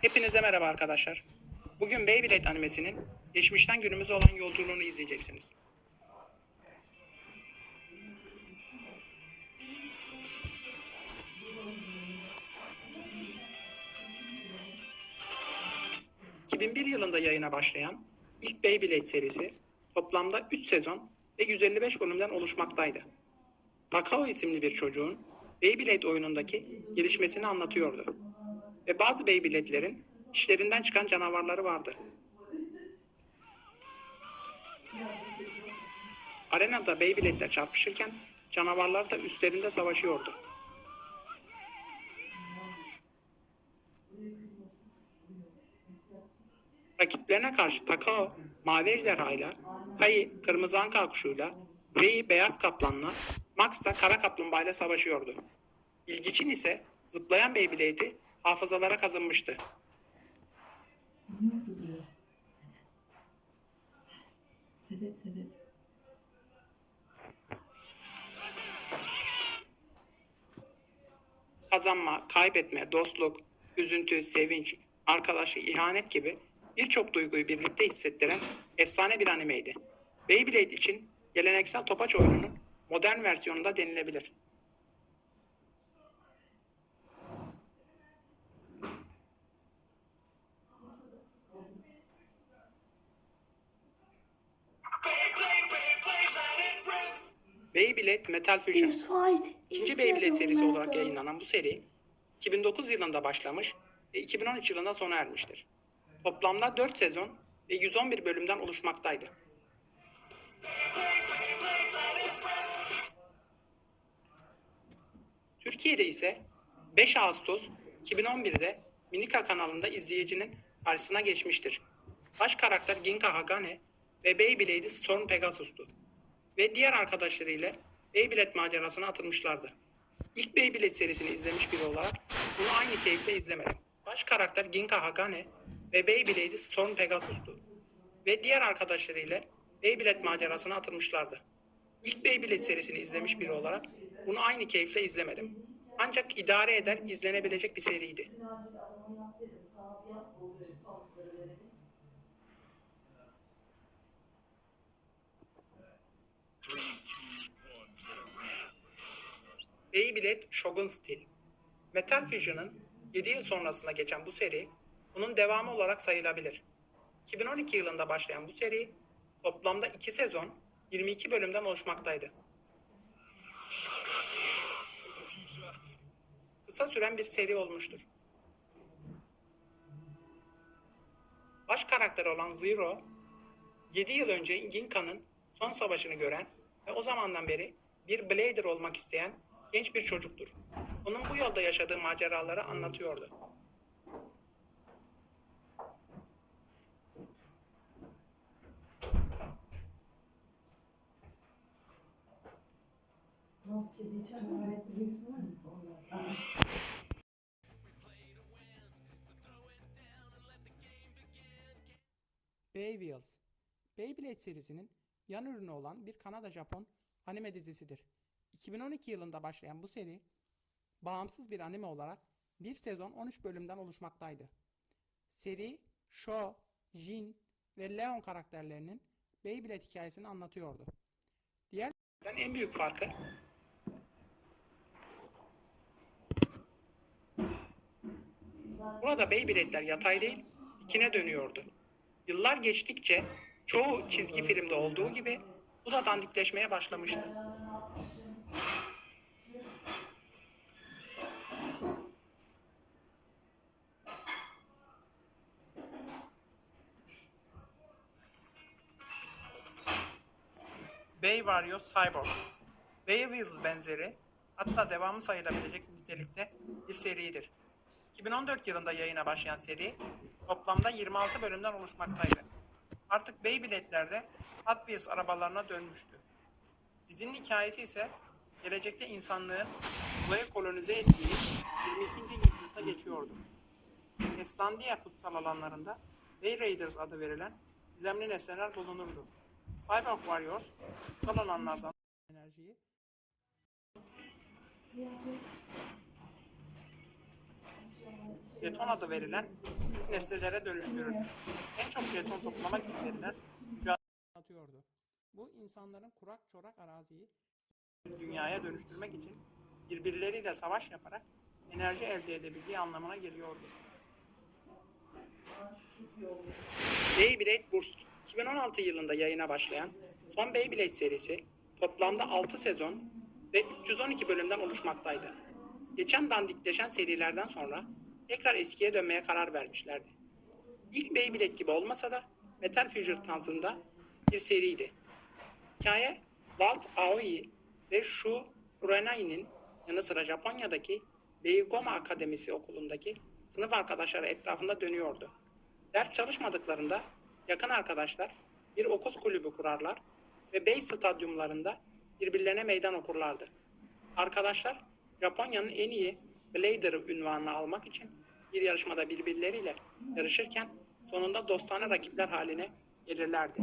Hepinize merhaba arkadaşlar. Bugün Beyblade animesinin geçmişten günümüze olan yolculuğunu izleyeceksiniz. ...2001 yılında yayına başlayan ilk Beyblade serisi... ...toplamda 3 sezon ve 155 bölümden oluşmaktaydı. Takao isimli bir çocuğun Beyblade oyunundaki gelişmesini anlatıyordu ve bazı Beyblade'lerin işlerinden çıkan canavarları vardı. Arenada Beyblade'ler çarpışırken canavarlar da üstlerinde savaşıyordu. Rakiplerine karşı Takao mavi ejderhayla, Kai kırmızı anka kuşuyla, Rei beyaz kaplanla, Max da kara kaplumbağayla savaşıyordu. İlgiçin ise zıplayan Beyblade'i hafızalara kazınmıştı. Sebep sebep. Kazanma, kaybetme, dostluk, üzüntü, sevinç, arkadaşlık, ihanet gibi birçok duyguyu birlikte hissettiren efsane bir animeydi. Beyblade için geleneksel topaç oyununun modern versiyonu da denilebilir. Beyblade Metal Fusion İkinci Beyblade serisi olarak yayınlanan bu seri 2009 yılında başlamış ve 2013 yılında sona ermiştir. Toplamda 4 sezon ve 111 bölümden oluşmaktaydı. Türkiye'de ise 5 Ağustos 2011'de Minika kanalında izleyicinin karşısına geçmiştir. Baş karakter Ginka Hagane ve Beyblade'i Storm Pegasus'tu ve diğer arkadaşlarıyla Beyblade macerasına atılmışlardı. İlk Beyblade serisini izlemiş biri olarak bunu aynı keyifle izlemedim. Baş karakter Ginka Hagane ve Beyblade'i Storm Pegasus'tu ve diğer arkadaşlarıyla Beyblade macerasına atılmışlardı. İlk Beyblade serisini izlemiş biri olarak bunu aynı keyifle izlemedim. Ancak idare eder izlenebilecek bir seriydi. Beyblade Shogun Steel. Metal Fusion'ın 7 yıl sonrasında geçen bu seri, bunun devamı olarak sayılabilir. 2012 yılında başlayan bu seri, toplamda 2 sezon, 22 bölümden oluşmaktaydı. Kısa süren bir seri olmuştur. Baş karakteri olan Zero, 7 yıl önce Ginka'nın son savaşını gören ve o zamandan beri bir Blader olmak isteyen genç bir çocuktur. Onun bu yolda yaşadığı maceraları anlatıyordu. Wheels, Beyblade serisinin yan ürünü olan bir Kanada-Japon anime dizisidir. 2012 yılında başlayan bu seri, bağımsız bir anime olarak bir sezon 13 bölümden oluşmaktaydı. Seri, Sho, Jin ve Leon karakterlerinin Beyblade hikayesini anlatıyordu. Diğerlerden en büyük farkı Burada Beyblade'ler yatay değil, dikine dönüyordu. Yıllar geçtikçe çoğu çizgi filmde olduğu gibi bu da dandikleşmeye başlamıştı. Bay Warriors Cyborg. Wheels benzeri hatta devamı sayılabilecek nitelikte bir seridir. 2014 yılında yayına başlayan seri toplamda 26 bölümden oluşmaktaydı. Artık Beyblade'lerde Hot Wheels arabalarına dönmüştü. Dizinin hikayesi ise gelecekte insanlığın uzaya kolonize ettiği 22. yüzyılda geçiyordu. Estandiya kutsal alanlarında Bay Raiders adı verilen gizemli nesneler bulunurdu. Cyborg Warriors kutsal alanlardan enerjiyi jeton adı verilen büyük nesnelere dönüştürür. En çok jeton toplamak için verilen atıyordu. Bu insanların kurak çorak araziyi dünyaya dönüştürmek için birbirleriyle savaş yaparak enerji elde edebildiği anlamına geliyordu. Beyblade Burst 2016 yılında yayına başlayan son Beyblade serisi toplamda 6 sezon ve 312 bölümden oluşmaktaydı. Geçen dandikleşen serilerden sonra tekrar eskiye dönmeye karar vermişlerdi. İlk Beyblade gibi olmasa da Metal Fusion tarzında bir seriydi. Hikaye Walt Aoi ve Shu Kurenai'nin yanı sıra Japonya'daki Beigoma Akademisi okulundaki sınıf arkadaşları etrafında dönüyordu. Ders çalışmadıklarında yakın arkadaşlar bir okul kulübü kurarlar ve bey stadyumlarında birbirlerine meydan okurlardı. Arkadaşlar Japonya'nın en iyi Blader'ı ünvanını almak için bir yarışmada birbirleriyle yarışırken sonunda dostane rakipler haline gelirlerdi.